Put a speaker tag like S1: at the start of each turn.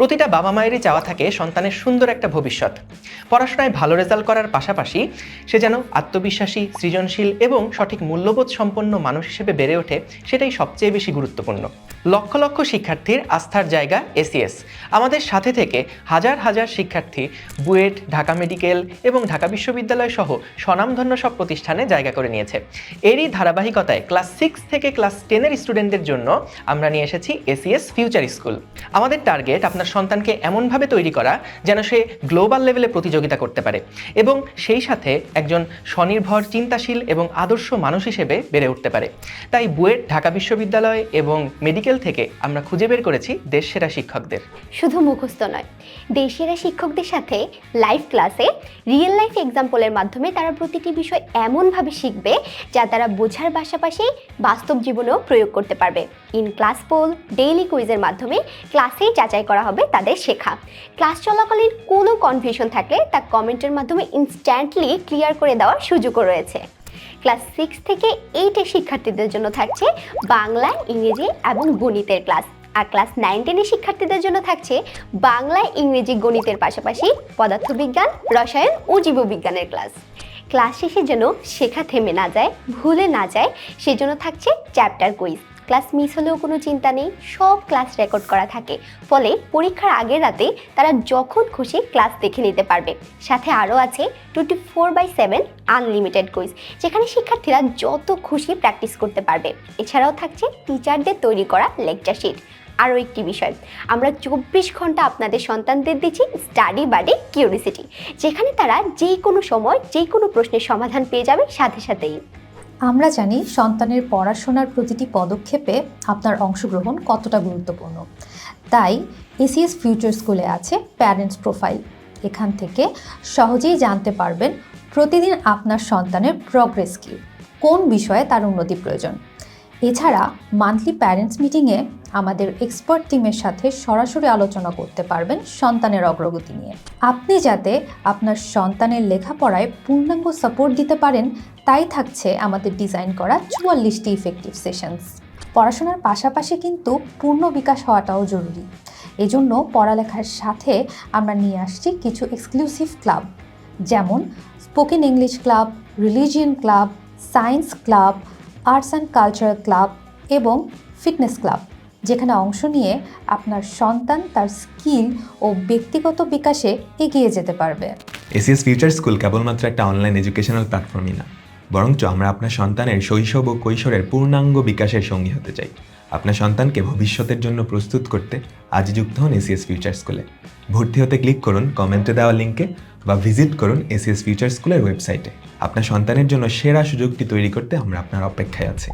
S1: প্রতিটা বাবা মায়েরই চাওয়া থাকে সন্তানের সুন্দর একটা ভবিষ্যৎ। পড়াশোনায় ভালো রেজাল্ট করার পাশাপাশি সে যেন আত্মবিশ্বাসী, সৃজনশীল এবং সঠিক মূল্যবোধ সম্পন্ন মানুষ হিসেবে বেড়ে ওঠে সেটাই সবচেয়ে বেশি গুরুত্বপূর্ণ। লক্ষ লক্ষ শিক্ষার্থীর আস্থার জায়গা এসিএস আমাদের সাথে থেকে হাজার হাজার শিক্ষার্থী বুয়েট, ঢাকা মেডিকেল এবং ঢাকা বিশ্ববিদ্যালয় সহ স্বনামধন্য সব প্রতিষ্ঠানে জায়গা করে নিয়েছে। এরই ধারাবাহিকতায় ক্লাস সিক্স থেকে ক্লাস টেনের স্টুডেন্টদের জন্য আমরা নিয়ে এসেছি এসিএস ফিউচার স্কুল। আমাদের টার্গেট আপনার সন্তানকে এমনভাবে তৈরি করা যেন সে গ্লোবাল লেভেলে প্রতিযোগিতা করতে পারে এবং সেই সাথে একজন স্বনির্ভর, চিন্তাশীল এবং আদর্শ মানুষ হিসেবে বেড়ে উঠতে পারে। তাই বুয়েট, ঢাকা বিশ্ববিদ্যালয় এবং মেডিকেল থেকে আমরা খুঁজে বের করেছি দেশ সেরা শিক্ষকদের।
S2: শুধু মুখস্থ নয় দেশেরা শিক্ষকদের সাথে লাইভ ক্লাসে রিয়েল লাইফ এক্সাম্পলের মাধ্যমে তারা প্রতিটি বিষয় এমনভাবে শিখবে যা তারা বোঝার পাশাপাশি বাস্তব জীবনেও প্রয়োগ করতে পারবে। ইন ক্লাস পোল, ডেইলি কুইজের মাধ্যমে ক্লাসেই যাচাই করা হবে তাদের শেখা। ক্লাস চলাকালীন কোনো কনফিউশন থাকলে তা কমেন্টের মাধ্যমে ইনস্ট্যান্টলি ক্লিয়ার করে দেওয়ার সুযোগও রয়েছে। ক্লাস সিক্স থেকে এইটের শিক্ষার্থীদের জন্য থাকছে বাংলা, ইংরেজি এবং গণিতের ক্লাস। আর ক্লাস নাইন টেনের শিক্ষার্থীদের জন্য থাকছে বাংলা, ইংরেজি, গণিতের পাশাপাশি পদার্থবিজ্ঞান, রসায়ন ও জীববিজ্ঞানের ক্লাস। ক্লাস শেষে যেন শেখা থেমে না যায়, ভুলে না যায়, সেজন্য থাকছে চ্যাপ্টার কুইজ ক্লাস মিস হলেও কোনো চিন্তা নেই, সব ক্লাস রেকর্ড করা থাকে। ফলে পরীক্ষার আগের রাতে তারা যখন খুশি ক্লাস দেখে নিতে পারবে। সাথে আরও আছে twenty four by seven unlimited quiz যেখানে শিক্ষার্থীরা যত খুশি প্র্যাকটিস করতে পারবে। এছাড়াও থাকছে টিচারদের তৈরি করা লেকচার শিট আরও একটি বিষয়, আমরা চব্বিশ ঘণ্টা আপনাদের সন্তানদের দিচ্ছি স্টাডি বাডি কিউরিসিটি যেখানে তারা যে কোনো সময় যে কোনো প্রশ্নের সমাধান পেয়ে যাবে সাথে সাথেই।
S3: আমরা জানি সন্তানের পড়াশোনার প্রতিটি পদক্ষেপে আপনার অংশগ্রহণ কতটা গুরুত্বপূর্ণ। তাই এসিএস ফিউচার স্কুলে আছে প্যারেন্টস প্রোফাইল। এখান থেকে সহজেই জানতে পারবেন প্রতিদিন আপনার সন্তানের প্রগ্রেস কী, কোন বিষয়ে তার উন্নতি প্রয়োজন। এছাড়া মান্থলি প্যারেন্টস মিটিংয়ে আমাদের এক্সপার্ট টিমের সাথে সরাসরি আলোচনা করতে পারবেন সন্তানের অগ্রগতি নিয়ে। আপনি যাতে আপনার সন্তানের লেখাপড়ায় পূর্ণাঙ্গ সাপোর্ট দিতে পারেন, তাই থাকছে আমাদের ডিজাইন করা চুয়াল্লিশটি ইফেক্টিভ সেশনস পড়াশোনার পাশাপাশি কিন্তু পূর্ণ বিকাশ হওয়াটাও জরুরি। এজন্য পড়ালেখার সাথে আমরা নিয়ে আসছি কিছু এক্সক্লুসিভ ক্লাব যেমন spoken English club religion club science club arts and cultural club এবং ফিটনেস ক্লাব, যেখানে অংশ নিয়ে আপনার সন্তান তার স্কিল ও ব্যক্তিগত বিকাশে এগিয়ে যেতে পারবে।
S4: এসিএস ফিউচার স্কুল কেবলমাত্র একটা অনলাইন এডুকেশনাল প্ল্যাটফর্মই না, বরঞ্চ আমরা আপনার সন্তানের শৈশব ও কৈশোরের পূর্ণাঙ্গ বিকাশের সঙ্গী হতে চাই। আপনার সন্তানকে ভবিষ্যতের জন্য প্রস্তুত করতে আজ যুক্ত হন এসিএস ফিউচার স্কুলে ভর্তি হতে ক্লিক করুন কমেন্টে দেওয়া লিঙ্কে বা ভিজিট করুন এসিএস ফিউচার স্কুলের ওয়েবসাইটে। আপনার সন্তানের জন্য সেরা সুযোগটি তৈরি করতে আমরা আপনার অপেক্ষায় আছি।